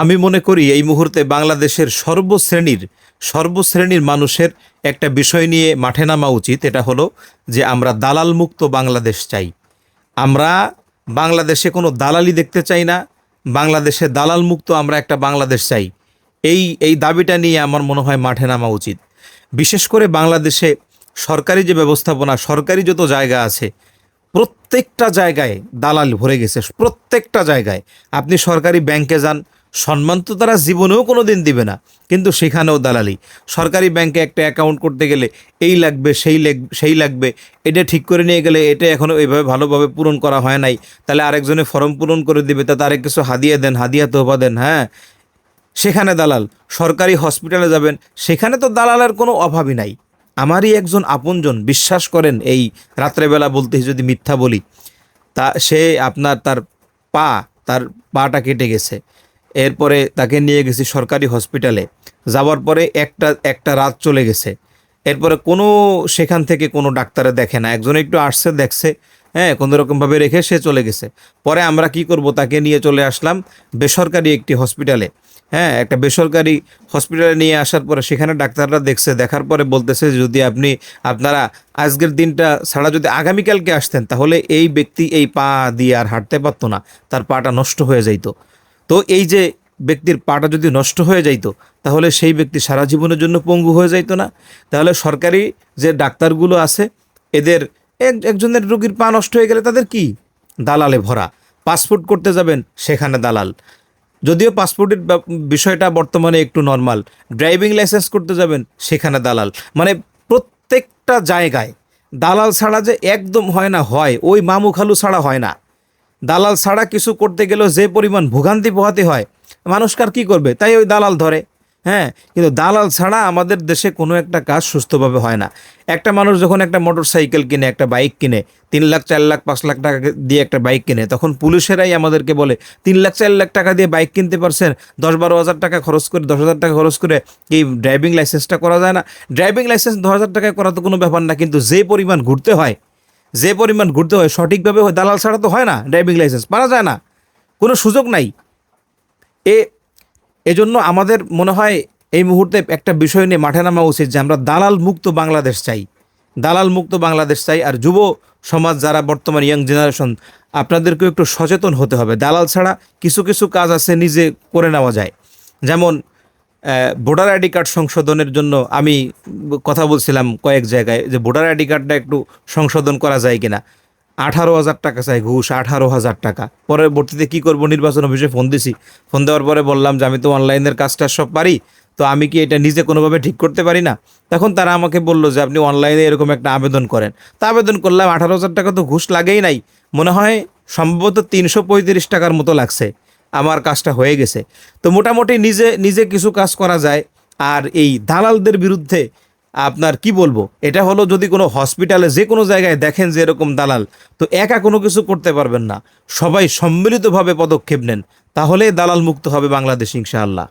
আমি মনে করি এই মুহূর্তে বাংলাদেশের সর্বশ্রেণীর সর্বশ্রেণীর মানুষের একটা বিষয় নিয়ে মাঠে নামা উচিত। এটা হলো যে আমরা দালাল মুক্ত বাংলাদেশ চাই। আমরা বাংলাদেশে কোনো দালালি দেখতে চাই না, বাংলাদেশে দালাল মুক্ত আমরা একটা বাংলাদেশ চাই। এই এই দাবিটা নিয়ে আমার মনে হয় মাঠে নামা উচিত। বিশেষ করে বাংলাদেশে সরকারি যে ব্যবস্থাপনা, সরকারি যত জায়গা আছে, প্রত্যেকটা জায়গায় দালাল ভরে গেছে, প্রত্যেকটা জায়গায়। আপনি সরকারি ব্যাংকে যান সম্মান তো তারা জীবনেও কোনো দিন দিবে না, কিন্তু সেখানেও দালালি। সরকারি ব্যাংকে একটা অ্যাকাউন্ট করতে গেলে এই লাগবে, সেই সেই লাগবে, এটা ঠিক করে নিয়ে গেলে এটা এখনও এইভাবে ভালোভাবে পূরণ করা হয় নাই। তাহলে আরেকজনে ফর্ম পূরণ করে দিবে তা তারে কিছু হাদিয়া দেন, হাদিয়া তোহবা দেন হ্যাঁ? সেখানে দালাল, সরকারি হসপিটালে যাবেন, সেখানে তো দালালের কোনো অভাবই নাই। আমারই একজন আপনজন, বিশ্বাস করেন, এই রাত্রেবেলা বলতে যদি মিথ্যা বলি, তা সে আপনার, তার পা, তার পাটা কেটে গেছে। এরপরে তাকে নিয়ে গেছি সরকারি হসপিটালে। যাওয়ার পরে একটা একটা রাত চলে গেছে। এরপরে কোনো সেখান থেকে কোনো ডাক্তারে দেখে না। একজন একটু আসছে, দেখছে হ্যাঁ কোনো রকমভাবে রেখে সে চলে গেছে। পরে আমরা কি করব, তাকে নিয়ে চলে আসলাম বেসরকারি একটি হসপিটালে। হ্যাঁ একটা বেসরকারি হসপিটালে নিয়ে আসার পরে সেখানে ডাক্তাররা দেখছে, দেখার পরে বলতেছে যদি আপনি, আপনারা আজকের দিনটা ছাড়া যদি আগামীকালকে আসতেন, তাহলে এই ব্যক্তি এই পা দিয়ে আর হাঁটতে পারতো না, তার পাটা নষ্ট হয়ে যাইতো। তো এই যে ব্যক্তির পাটা যদি নষ্ট হয়ে যাইতো, তাহলে সেই ব্যক্তি সারা জীবনের জন্য পঙ্গু হয়ে যাইতো না। তাহলে সরকারি যে ডাক্তারগুলো আছে, এদের এক, একজনের রোগীর পা নষ্ট হয়ে গেলে তাদের কি? দালালে ভরা। পাসপোর্ট করতে যাবেন, সেখানে দালাল। যদিও পাসপোর্টের বিষয়টা বর্তমানে একটু নর্মাল, ড্রাইভিং লাইসেন্স করতে যাবেন, সেখানে দালাল। মানে প্রত্যেকটা জায়গায় দালাল ছাড়া যে একদম হয় না, হয়। ওই মামু খালু ছাড়া হয় না। দালাল ছাড়া কিছু করতে গেলেও যে পরিমাণ ভোগান্তি পোহাতে হয় মানুষকার কি করবে? তাই ওই দালাল ধরে। হ্যাঁ কিন্তু দালাল ছাড়া আমাদের দেশে কোনো একটা কাজ সুস্থভাবে হয় না। একটা মানুষ যখন একটা মোটর সাইকেল কিনে, একটা বাইক কিনে, তিন লাখ, চার লাখ, পাঁচ লাখ টাকা দিয়ে একটা বাইক কিনে, তখন পুলিশেরাই আমাদেরকে বলে, তিন লাখ, চার লাখ টাকা দিয়ে বাইক কিনতে পারছেন, দশ বারো হাজার টাকা খরচ করে, দশ হাজার টাকা খরচ করে এই ড্রাইভিং লাইসেন্সটা করা যায় না। ড্রাইভিং লাইসেন্স দশ হাজার টাকায় করা তো কোনো ব্যাপার না, কিন্তু যে পরিমাণ ঘুরতে হয় যে পরিমাণ ঘুরতে হয়, সঠিকভাবে দালাল ছাড়া তো হয় না ড্রাইভিং লাইসেন্স পারা যায় না। কোনো সুযোগ নাই। এ, এজন্য আমাদের মনে হয় এই মুহূর্তে একটা বিষয় নিয়ে মাঠে নামা উচিত যে আমরা দালাল মুক্ত বাংলাদেশ চাই। দালাল মুক্ত বাংলাদেশ চাই আর যুব সমাজ যারা বর্তমান ইয়াং জেনারেশন আপনাদেরকেও একটু সচেতন হতে হবে। দালাল ছাড়া কিছু কিছু কাজ আছে, নিজে করে নেওয়া যায়। যেমন ভোটার আইডি কার্ড সংশোধনের জন্য আমি কথা বলছিলাম কয়েক জায়গায় যে ভোটার আইডি কার্ডটা একটু সংশোধন করা যায় কিনা। আঠারো হাজার টাকা চাই, ঘুষ, আঠারো হাজার টাকা। পরবর্তীতে কি করব? নির্বাচন অফিসে ফোন দিছি। ফোন দেওয়ার পরে বললাম যে, আমি তো অনলাইনের কাজটা সব পারি, তো আমি কি এটা নিজে কোনোভাবে ঠিক করতে পারি না? তখন তারা আমাকে বলল যে, আপনি অনলাইনে এরকম একটা আবেদন করেন। তা আবেদন করলাম, আঠারো হাজার টাকা তো ঘুষ লাগেই নাই। মনে হয় সম্ভবত তিনশো পঁয়ত্রিশ টাকার মতো লাগছে। আমার কাজটা হয়ে গেছে। তো মোটামুটি নিজে নিজে কিছু কাজ করা যায়। আর এই দালালদের বিরুদ্ধে আপনার কি বলব? এটা হলো যদি কোনো হসপিটালে যে কোনো জায়গায় দেখেন যে এরকম দালাল, তো একা কোনো কিছু করতে পারবেন না। সবাই সম্মিলিতভাবে পদক্ষেপ নেন। তাহলে দালাল মুক্ত হবে বাংলাদেশ ইনশাআল্লাহ।